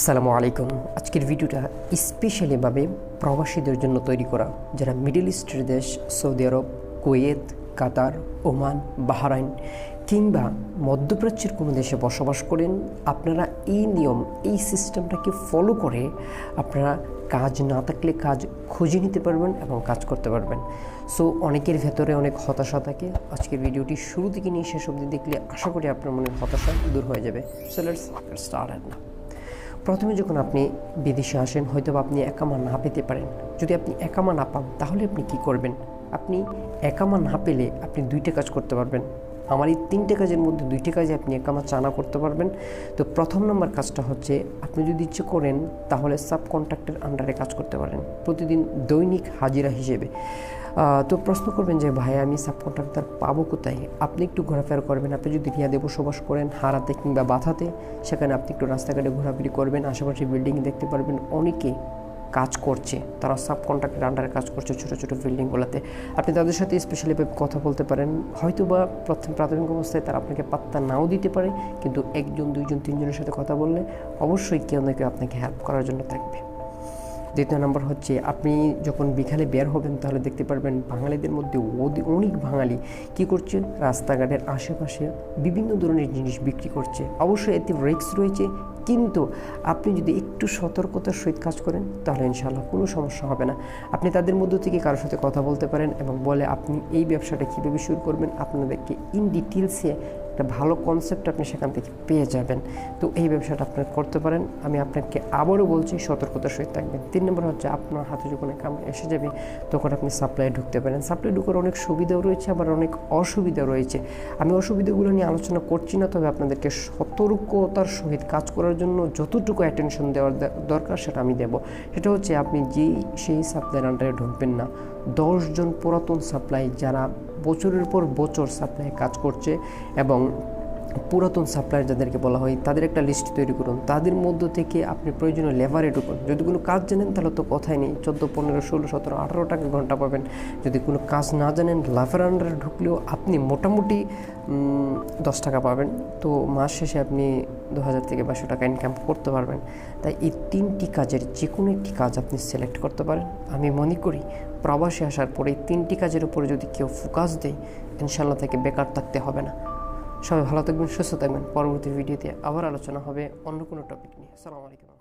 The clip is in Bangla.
আসসালামু আলাইকুম। আজকের ভিডিওটা স্পেশালিভাবে প্রবাসীদের জন্য তৈরি করা, যারা মিডল ইস্টের দেশ Saudi Arab Kuwait Qatar Oman Bahrain কিংবা মধ্যপ্রাচ্যের কোনো দেশে বসবাস করেন, আপনারা এই নিয়ম, এই সিস্টেমটাকে ফলো করে আপনারা কাজ না থাকলে কাজ খুঁজে নিতে পারবেন এবং কাজ করতে পারবেন। সো অনেকের ভেতরে অনেক হতাশা থাকে। আজকের ভিডিওটি শুরু থেকে নিয়ে শেষ অবধি দেখলে আশা করি আপনার মনে হতাশা দূর হয়ে যাবে। সো লেটস স্টার্ট প্রথমে যখন আপনি বিদেশে আসেন হয়তো আপনি একামা না পেতে পারেন। যদি আপনি একামা না পান, তাহলে আপনি কি করবেন? আপনি একামা না পেলে আপনি দুইটা কাজ করতে পারবেন। আমার এই তিনটে কাজের মধ্যে দুইটি কাজে আপনি একামা চানা করতে পারবেন। তো প্রথম নম্বর কাজটা হচ্ছে, আপনি যদি ইচ্ছে করেন তাহলে সাব কন্ট্রাক্টের আন্ডারে কাজ করতে পারেন। প্রতিদিন দৈনিক হাজিরা হিসেবে। তো প্রশ্ন করবেন যে, ভাই, আমি সাব কন্ট্রাক্টার পাবো কোথায়? আপনি একটু ঘোরাফেরা করবেন, আপনি যদি রিয়াদে বসবাস করেন, হারাতে কিংবা বাথাতে সেখানে আপনি একটু রাস্তাঘাটে ঘোরাফেরি করবেন, আশেপাশে বিল্ডিং দেখতে পারবেন। অনেকে কাজ করছে, তারা সাব কন্ট্রাক্টের আন্ডারে কাজ করছে ছোটো ছোটো বিল্ডিংগুলোতে আপনি তাদের সাথে স্পেশালি কথা বলতে পারেন হয়তো বা প্রথম প্রাথমিক অবস্থায় তারা আপনাকে পাত্তা নাও দিতে পারে, কিন্তু একজন, দুইজন, তিনজনের সাথে কথা বললে অবশ্যই কেউ না কেউ আপনাকে হেল্প করার জন্য থাকবে। দ্বিতীয় নম্বর হচ্ছে, আপনি যখন বিকালে বের হবেন তাহলে দেখতে পারবেন বাঙালিদের মধ্যে অনেক বাঙালি কি করছে? রাস্তাঘাটের আশেপাশে বিভিন্ন ধরনের জিনিস বিক্রি করছে। অবশ্যই এতে রিস্ক রয়েছে কিন্তু আপনি যদি একটু সতর্কতার সহিত কাজ করেন, তাহলে ইনশাআল্লাহ কোনো সমস্যা হবে না। আপনি তাদের মধ্য থেকে কারোর সাথে কথা বলতে পারেন এবং বলে আপনি এই ব্যবসাটা কীভাবে শুরু করবেন, আপনাদেরকে ইন ডিটেলসে একটা ভালো কনসেপ্ট আপনি সেখান থেকে পেয়ে যাবেন। তো এই ব্যবসাটা আপনার করতে পারেন। আমি আপনাকে আবারও বলছি, সতর্কতার সহিত থাকবেন। তিন নম্বর হচ্ছে আপনার হাতে যখন কাম এসে যাবে, তখন আপনি সাপ্লাই ঢুকতে পারেন। সাপ্লাই ঢুকার অনেক সুবিধাও রয়েছে, আবার অনেক অসুবিধা রয়েছে। আমি অসুবিধাগুলো নিয়ে আলোচনা করছি না, তবে আপনাদেরকে সতর্কতার সহিত কাজ করার জন্য যতটুকু অ্যাটেনশন দেওয়ার দরকার সেটা আমি দেব। সেটা হচ্ছে আপনি যেই, সেই সাপ্লাইয়ের আন্ডারে ঢুকবেন না। দশজন পুরাতন সাপ্লাই যারা বছরের পর বছর সাপ্লাই কাজ করছে এবং পুরাতন সাপ্লায়ার যাদেরকে বলা হয়, তাদের একটা লিস্ট তৈরি করুন। তাদের মধ্য থেকে আপনি প্রয়োজনীয় লেবারে ঢুকুন যদি কোনো কাজ জানেন, তাহলে তো কথাই নেই। চোদ্দ, পনেরো, ষোলো, সতেরো, আঠারো টাকা ঘণ্টা পাবেন। যদি কোনো কাজ না জানেন লাফের আন্ডারে ঢুকলেও আপনি মোটামুটি দশ টাকা পাবেন। তো মাস শেষে আপনি দু হাজার থেকে বাইশশো টাকা ইনকাম করতে পারবেন। তাই এই তিনটি কাজের যে কোনো একটি কাজ আপনি সিলেক্ট করতে পারেন। আমি মনে করি, প্রবাসে আসার পরে এই তিনটি কাজের উপরে যদি কেউ ফোকাস দেয় ইনশাল্লাহ থেকে বেকার থাকতে হবে না। সবাই ভালো থাকবেন, সুস্থ থাকবেন। পরবর্তী ভিডিওতে আবার আলোচনা হবে অন্য কোনো টপিক নিয়ে। আসসালামু আলাইকুম।